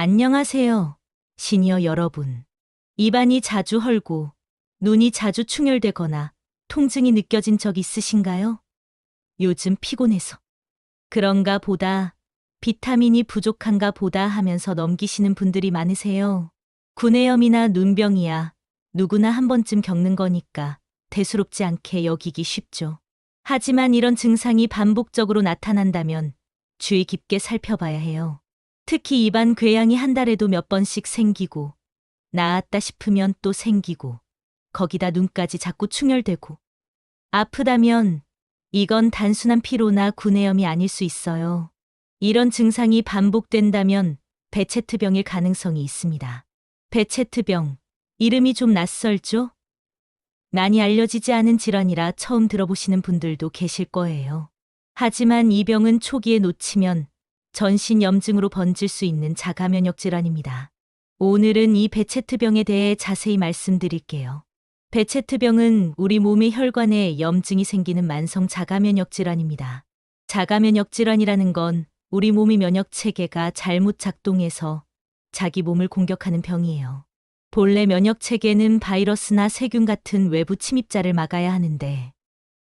안녕하세요. 시니어 여러분. 입안이 자주 헐고 눈이 자주 충혈되거나 통증이 느껴진 적 있으신가요? 요즘 피곤해서. 그런가 보다 비타민이 부족한가 보다 하면서 넘기시는 분들이 많으세요. 구내염이나 눈병이야 누구나 한 번쯤 겪는 거니까 대수롭지 않게 여기기 쉽죠. 하지만 이런 증상이 반복적으로 나타난다면 주의 깊게 살펴봐야 해요. 특히 입안 궤양이 한 달에도 몇 번씩 생기고 나았다 싶으면 또 생기고 거기다 눈까지 자꾸 충혈되고 아프다면 이건 단순한 피로나 구내염이 아닐 수 있어요. 이런 증상이 반복된다면 베체트병일 가능성이 있습니다. 베체트병, 이름이 좀 낯설죠? 많이 알려지지 않은 질환이라 처음 들어보시는 분들도 계실 거예요. 하지만 이 병은 초기에 놓치면 전신 염증으로 번질 수 있는 자가면역 질환입니다. 오늘은 이 베체트병에 대해 자세히 말씀드릴게요. 베체트병은 우리 몸의 혈관에 염증이 생기는 만성 자가면역 질환입니다. 자가면역 질환이라는 건 우리 몸의 면역 체계가 잘못 작동해서 자기 몸을 공격하는 병이에요. 본래 면역 체계는 바이러스나 세균 같은 외부 침입자를 막아야 하는데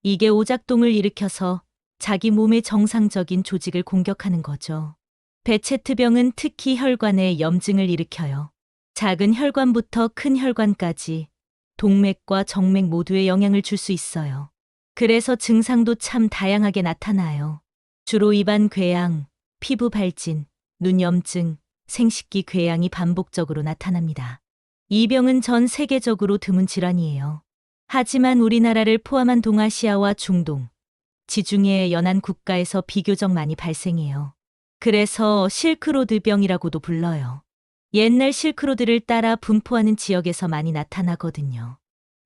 이게 오작동을 일으켜서 자기 몸의 정상적인 조직을 공격하는 거죠. 베체트병은 특히 혈관에 염증을 일으켜요. 작은 혈관부터 큰 혈관까지 동맥과 정맥 모두에 영향을 줄 수 있어요. 그래서 증상도 참 다양하게 나타나요. 주로 입안 궤양, 피부 발진, 눈 염증, 생식기 궤양이 반복적으로 나타납니다. 이 병은 전 세계적으로 드문 질환이에요. 하지만 우리나라를 포함한 동아시아와 중동, 지중해 연안 국가에서 비교적 많이 발생해요. 그래서 실크로드 병이라고도 불러요. 옛날 실크로드를 따라 분포하는 지역에서 많이 나타나거든요.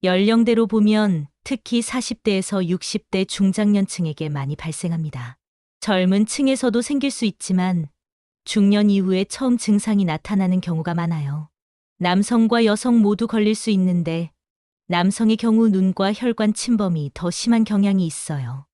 연령대로 보면 특히 40대에서 60대 중장년층에게 많이 발생합니다. 젊은 층에서도 생길 수 있지만 중년 이후에 처음 증상이 나타나는 경우가 많아요. 남성과 여성 모두 걸릴 수 있는데 남성의 경우 눈과 혈관 침범이 더 심한 경향이 있어요.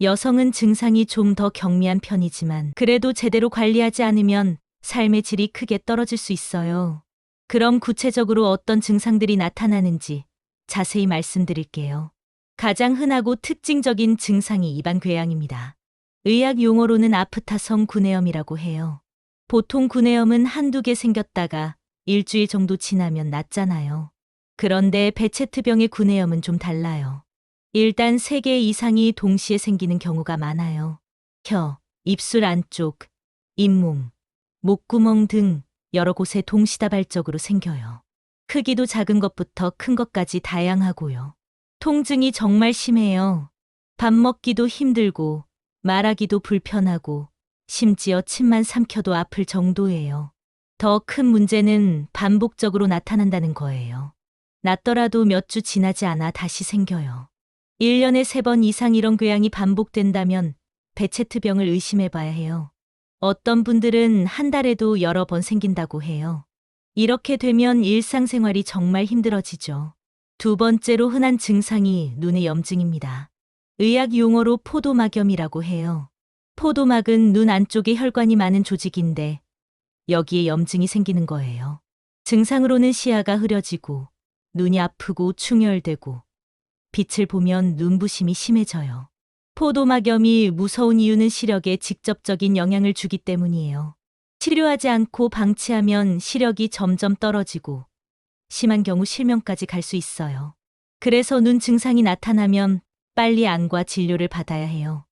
여성은 증상이 좀 더 경미한 편이지만 그래도 제대로 관리하지 않으면 삶의 질이 크게 떨어질 수 있어요. 그럼 구체적으로 어떤 증상들이 나타나는지 자세히 말씀드릴게요. 가장 흔하고 특징적인 증상이 입안 궤양입니다. 의학 용어로는 아프타성 구내염이라고 해요. 보통 구내염은 한두 개 생겼다가 일주일 정도 지나면 낫잖아요. 그런데 베체트병의 구내염은 좀 달라요. 일단 3개 이상이 동시에 생기는 경우가 많아요. 혀, 입술 안쪽, 잇몸, 목구멍 등 여러 곳에 동시다발적으로 생겨요. 크기도 작은 것부터 큰 것까지 다양하고요. 통증이 정말 심해요. 밥 먹기도 힘들고 말하기도 불편하고 심지어 침만 삼켜도 아플 정도예요. 더 큰 문제는 반복적으로 나타난다는 거예요. 낫더라도 몇 주 지나지 않아 다시 생겨요. 1년에 3번 이상 이런 궤양이 반복된다면 베체트병을 의심해 봐야 해요. 어떤 분들은 한 달에도 여러 번 생긴다고 해요. 이렇게 되면 일상생활이 정말 힘들어지죠. 두 번째로 흔한 증상이 눈의 염증입니다. 의학 용어로 포도막염이라고 해요. 포도막은 눈 안쪽에 혈관이 많은 조직인데 여기에 염증이 생기는 거예요. 증상으로는 시야가 흐려지고 눈이 아프고 충혈되고 빛을 보면 눈부심이 심해져요. 포도막염이 무서운 이유는 시력에 직접적인 영향을 주기 때문이에요. 치료하지 않고 방치하면 시력이 점점 떨어지고 심한 경우 실명까지 갈 수 있어요. 그래서 눈 증상이 나타나면 빨리 안과 진료를 받아야 해요.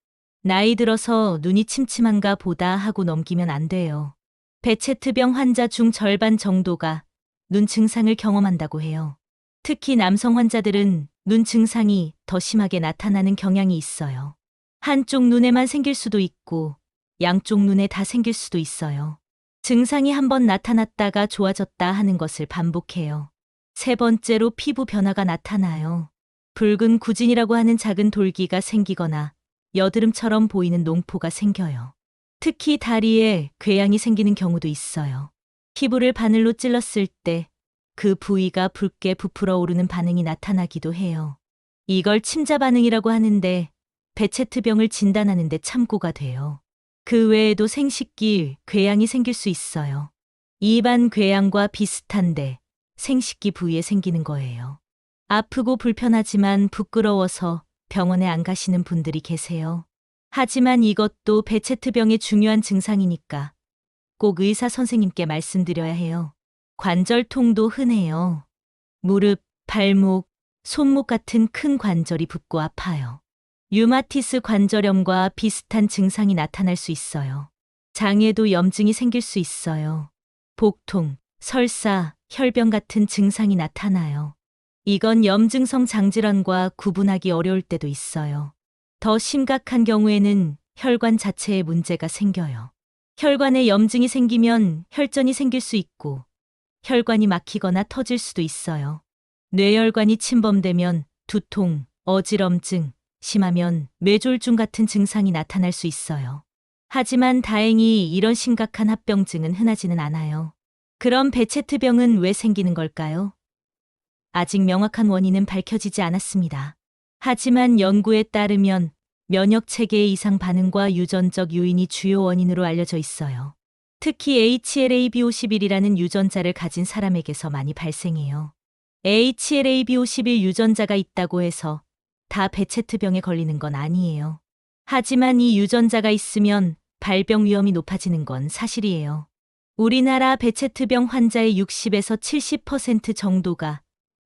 나이 들어서 눈이 침침한가 보다 하고 넘기면 안 돼요. 베체트병 환자 중 절반 정도가 눈 증상을 경험한다고 해요. 특히 남성 환자들은 눈 증상이 더 심하게 나타나는 경향이 있어요. 한쪽 눈에만 생길 수도 있고 양쪽 눈에 다 생길 수도 있어요. 증상이 한번 나타났다가 좋아졌다 하는 것을 반복해요. 세 번째로 피부 변화가 나타나요. 붉은 구진이라고 하는 작은 돌기가 생기거나 여드름처럼 보이는 농포가 생겨요. 특히 다리에 궤양이 생기는 경우도 있어요. 피부를 바늘로 찔렀을 때 그 부위가 붉게 부풀어 오르는 반응이 나타나기도 해요. 이걸 침자 반응이라고 하는데 베체트병을 진단하는데 참고가 돼요. 그 외에도 생식기, 궤양이 생길 수 있어요. 일반 궤양과 비슷한데 생식기 부위에 생기는 거예요. 아프고 불편하지만 부끄러워서 병원에 안 가시는 분들이 계세요. 하지만 이것도 베체트병의 중요한 증상이니까 꼭 의사 선생님께 말씀드려야 해요. 관절통도 흔해요. 무릎, 발목, 손목 같은 큰 관절이 붓고 아파요. 류마티스 관절염과 비슷한 증상이 나타날 수 있어요. 장에도 염증이 생길 수 있어요. 복통, 설사, 혈변 같은 증상이 나타나요. 이건 염증성 장질환과 구분하기 어려울 때도 있어요. 더 심각한 경우에는 혈관 자체에 문제가 생겨요. 혈관에 염증이 생기면 혈전이 생길 수 있고 혈관이 막히거나 터질 수도 있어요. 뇌혈관이 침범되면 두통, 어지럼증, 심하면 뇌졸중 같은 증상이 나타날 수 있어요. 하지만 다행히 이런 심각한 합병증은 흔하지는 않아요. 그럼 베체트병은 왜 생기는 걸까요? 아직 명확한 원인은 밝혀지지 않았습니다. 하지만 연구에 따르면 면역 체계의 이상 반응과 유전적 요인이 주요 원인으로 알려져 있어요. 특히 HLA-B51이라는 유전자를 가진 사람에게서 많이 발생해요. HLA-B51 유전자가 있다고 해서 다 베체트병에 걸리는 건 아니에요. 하지만 이 유전자가 있으면 발병 위험이 높아지는 건 사실이에요. 우리나라 베체트병 환자의 60에서 70% 정도가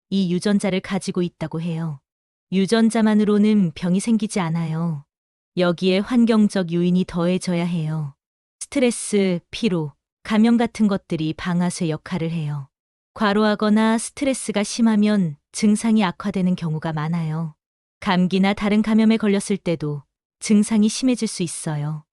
이 유전자를 가지고 있다고 해요. 유전자만으로는 병이 생기지 않아요. 여기에 환경적 요인이 더해져야 해요. 스트레스, 피로, 감염 같은 것들이 방아쇠 역할을 해요. 과로하거나 스트레스가 심하면 증상이 악화되는 경우가 많아요. 감기나 다른 감염에 걸렸을 때도 증상이 심해질 수 있어요.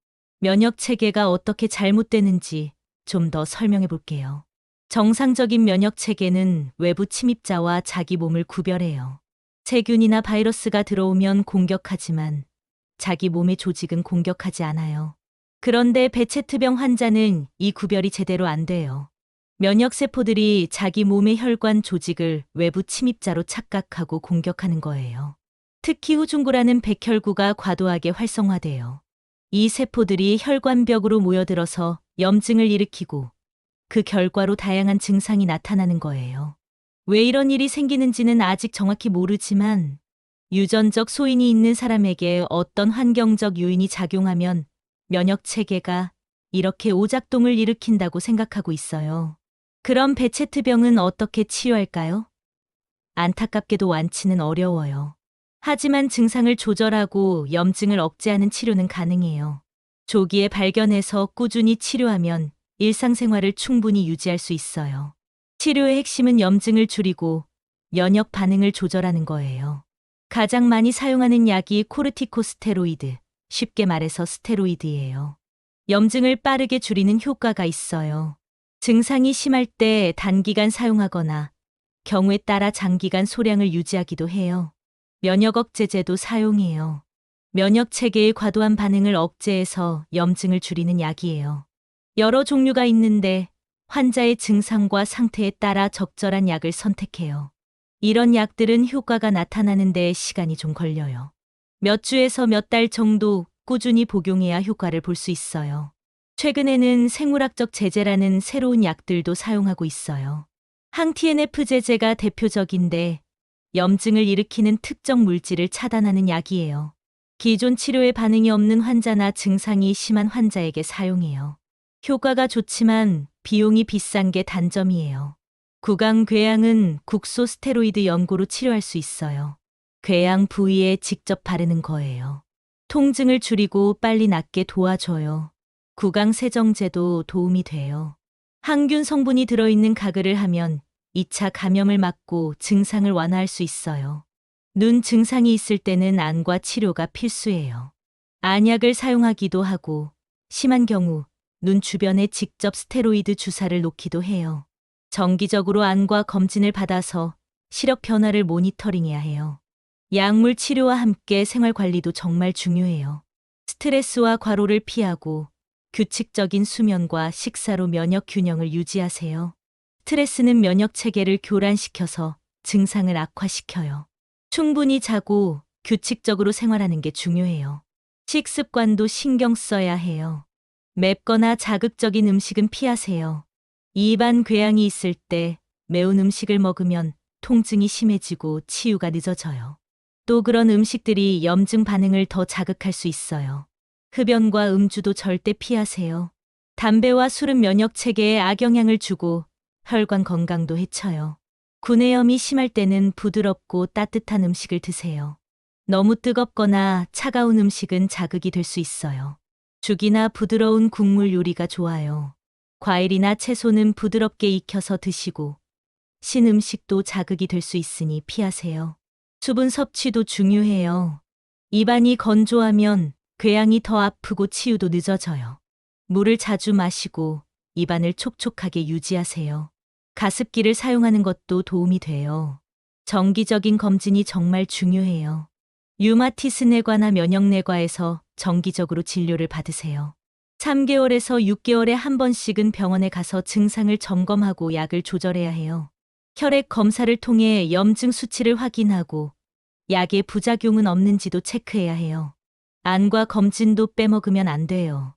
면역 체계가 어떻게 잘못되는지 좀 더 설명해 볼게요. 정상적인 면역 체계는 외부 침입자와 자기 몸을 구별해요. 세균이나 바이러스가 들어오면 공격하지만 자기 몸의 조직은 공격하지 않아요. 그런데 베체트병 환자는 이 구별이 제대로 안 돼요. 면역세포들이 자기 몸의 혈관 조직을 외부 침입자로 착각하고 공격하는 거예요. 특히 후중구라는 백혈구가 과도하게 활성화돼요. 이 세포들이 혈관벽으로 모여들어서 염증을 일으키고 그 결과로 다양한 증상이 나타나는 거예요. 왜 이런 일이 생기는지는 아직 정확히 모르지만 유전적 소인이 있는 사람에게 어떤 환경적 요인이 작용하면 면역 체계가 이렇게 오작동을 일으킨다고 생각하고 있어요. 그럼 베체트병은 어떻게 치유할까요? 안타깝게도 완치는 어려워요. 하지만 증상을 조절하고 염증을 억제하는 치료는 가능해요. 조기에 발견해서 꾸준히 치료하면 일상생활을 충분히 유지할 수 있어요. 치료의 핵심은 염증을 줄이고 면역 반응을 조절하는 거예요. 가장 많이 사용하는 약이 코르티코스테로이드, 쉽게 말해서 스테로이드예요. 염증을 빠르게 줄이는 효과가 있어요. 증상이 심할 때 단기간 사용하거나 경우에 따라 장기간 소량을 유지하기도 해요. 면역 억제제도 사용해요. 면역 체계의 과도한 반응을 억제해서 염증을 줄이는 약이에요. 여러 종류가 있는데 환자의 증상과 상태에 따라 적절한 약을 선택해요. 이런 약들은 효과가 나타나는데 시간이 좀 걸려요. 몇 주에서 몇 달 정도 꾸준히 복용해야 효과를 볼 수 있어요. 최근에는 생물학적 제제라는 새로운 약들도 사용하고 있어요. 항TNF 제제가 대표적인데 염증을 일으키는 특정 물질을 차단하는 약이에요. 기존 치료에 반응이 없는 환자나 증상이 심한 환자에게 사용해요. 효과가 좋지만 비용이 비싼 게 단점이에요. 구강 궤양은 국소 스테로이드 연고로 치료할 수 있어요. 궤양 부위에 직접 바르는 거예요. 통증을 줄이고 빨리 낫게 도와줘요. 구강 세정제도 도움이 돼요. 항균 성분이 들어있는 가글을 하면 2차 감염을 막고 증상을 완화할 수 있어요. 눈 증상이 있을 때는 안과 치료가 필수예요. 안약을 사용하기도 하고 심한 경우 눈 주변에 직접 스테로이드 주사를 놓기도 해요. 정기적으로 안과 검진을 받아서 시력 변화를 모니터링해야 해요. 약물 치료와 함께 생활 관리도 정말 중요해요. 스트레스와 과로를 피하고 규칙적인 수면과 식사로 면역 균형을 유지하세요. 스트레스는 면역 체계를 교란시켜서 증상을 악화시켜요. 충분히 자고 규칙적으로 생활하는 게 중요해요. 식습관도 신경 써야 해요. 맵거나 자극적인 음식은 피하세요. 입안 궤양이 있을 때 매운 음식을 먹으면 통증이 심해지고 치유가 늦어져요. 또 그런 음식들이 염증 반응을 더 자극할 수 있어요. 흡연과 음주도 절대 피하세요. 담배와 술은 면역 체계에 악영향을 주고 혈관 건강도 해쳐요. 구내염이 심할 때는 부드럽고 따뜻한 음식을 드세요. 너무 뜨겁거나 차가운 음식은 자극이 될 수 있어요. 죽이나 부드러운 국물 요리가 좋아요. 과일이나 채소는 부드럽게 익혀서 드시고 신 음식도 자극이 될 수 있으니 피하세요. 수분 섭취도 중요해요. 입안이 건조하면 궤양이 더 아프고 치유도 늦어져요. 물을 자주 마시고 입안을 촉촉하게 유지하세요. 가습기를 사용하는 것도 도움이 돼요. 정기적인 검진이 정말 중요해요. 류마티스 내과나 면역 내과에서 정기적으로 진료를 받으세요. 3개월에서 6개월에 한 번씩은 병원에 가서 증상을 점검하고 약을 조절해야 해요. 혈액 검사를 통해 염증 수치를 확인하고 약의 부작용은 없는지도 체크해야 해요. 안과 검진도 빼먹으면 안 돼요.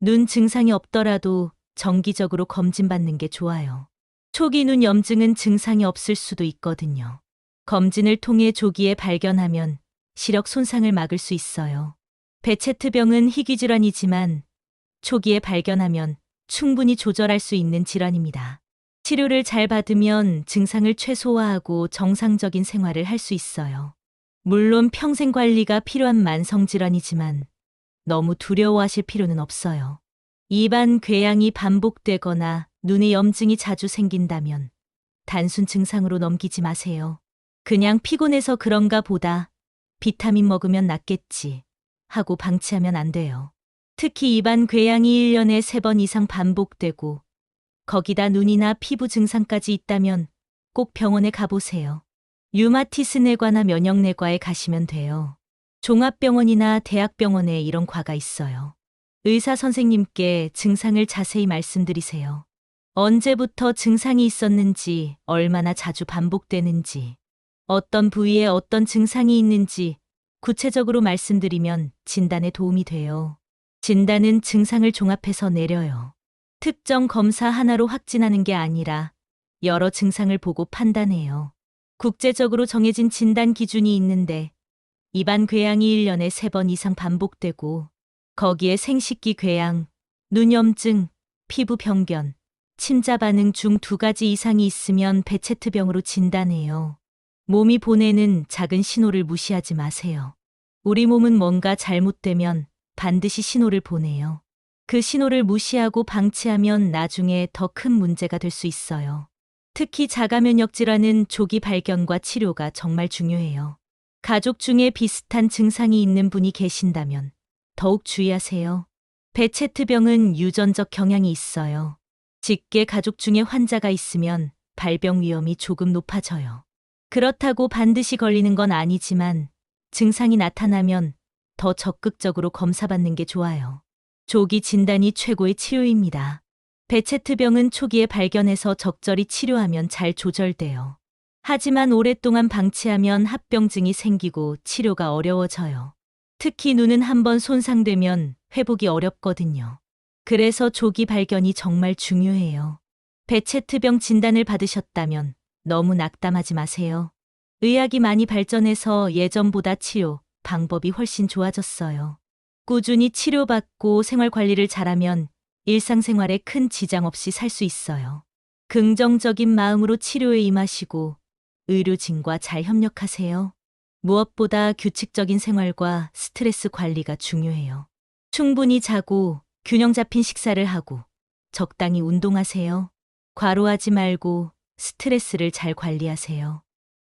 눈 증상이 없더라도 정기적으로 검진받는 게 좋아요. 초기 눈 염증은 증상이 없을 수도 있거든요. 검진을 통해 조기에 발견하면 시력 손상을 막을 수 있어요. 베체트병은 희귀 질환이지만 초기에 발견하면 충분히 조절할 수 있는 질환입니다. 치료를 잘 받으면 증상을 최소화하고 정상적인 생활을 할 수 있어요. 물론 평생 관리가 필요한 만성질환이지만 너무 두려워하실 필요는 없어요. 입안 궤양이 반복되거나 눈에 염증이 자주 생긴다면 단순 증상으로 넘기지 마세요. 그냥 피곤해서 그런가 보다 비타민 먹으면 낫겠지 하고 방치하면 안 돼요. 특히 입안 궤양이 1년에 3번 이상 반복되고 거기다 눈이나 피부 증상까지 있다면 꼭 병원에 가보세요. 류마티스 내과나 면역내과에 가시면 돼요. 종합병원이나 대학병원에 이런 과가 있어요. 의사 선생님께 증상을 자세히 말씀드리세요. 언제부터 증상이 있었는지, 얼마나 자주 반복되는지, 어떤 부위에 어떤 증상이 있는지 구체적으로 말씀드리면 진단에 도움이 돼요. 진단은 증상을 종합해서 내려요. 특정 검사 하나로 확진하는 게 아니라 여러 증상을 보고 판단해요. 국제적으로 정해진 진단 기준이 있는데 입안 궤양이 1년에 3번 이상 반복되고 거기에 생식기 궤양, 눈염증, 피부 병변, 침자 반응 중 두 가지 이상이 있으면 베체트병으로 진단해요. 몸이 보내는 작은 신호를 무시하지 마세요. 우리 몸은 뭔가 잘못되면 반드시 신호를 보내요. 그 신호를 무시하고 방치하면 나중에 더 큰 문제가 될 수 있어요. 특히 자가면역 질환은 조기 발견과 치료가 정말 중요해요. 가족 중에 비슷한 증상이 있는 분이 계신다면 더욱 주의하세요. 베체트병은 유전적 경향이 있어요. 직계 가족 중에 환자가 있으면 발병 위험이 조금 높아져요. 그렇다고 반드시 걸리는 건 아니지만 증상이 나타나면 더 적극적으로 검사받는 게 좋아요. 조기 진단이 최고의 치료입니다. 베체트병은 초기에 발견해서 적절히 치료하면 잘 조절돼요. 하지만 오랫동안 방치하면 합병증이 생기고 치료가 어려워져요. 특히 눈은 한번 손상되면 회복이 어렵거든요. 그래서 조기 발견이 정말 중요해요. 베체트병 진단을 받으셨다면 너무 낙담하지 마세요. 의학이 많이 발전해서 예전보다 치료 방법이 훨씬 좋아졌어요. 꾸준히 치료받고 생활 관리를 잘하면 일상생활에 큰 지장 없이 살 수 있어요. 긍정적인 마음으로 치료에 임하시고 의료진과 잘 협력하세요. 무엇보다 규칙적인 생활과 스트레스 관리가 중요해요. 충분히 자고 균형 잡힌 식사를 하고 적당히 운동하세요. 과로하지 말고 스트레스를 잘 관리하세요.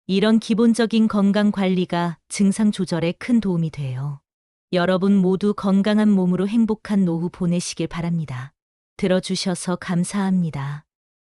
이런 기본적인 건강 관리가 증상 조절에 큰 도움이 돼요. 여러분 모두 건강한 몸으로 행복한 노후 보내시길 바랍니다. 들어주셔서 감사합니다.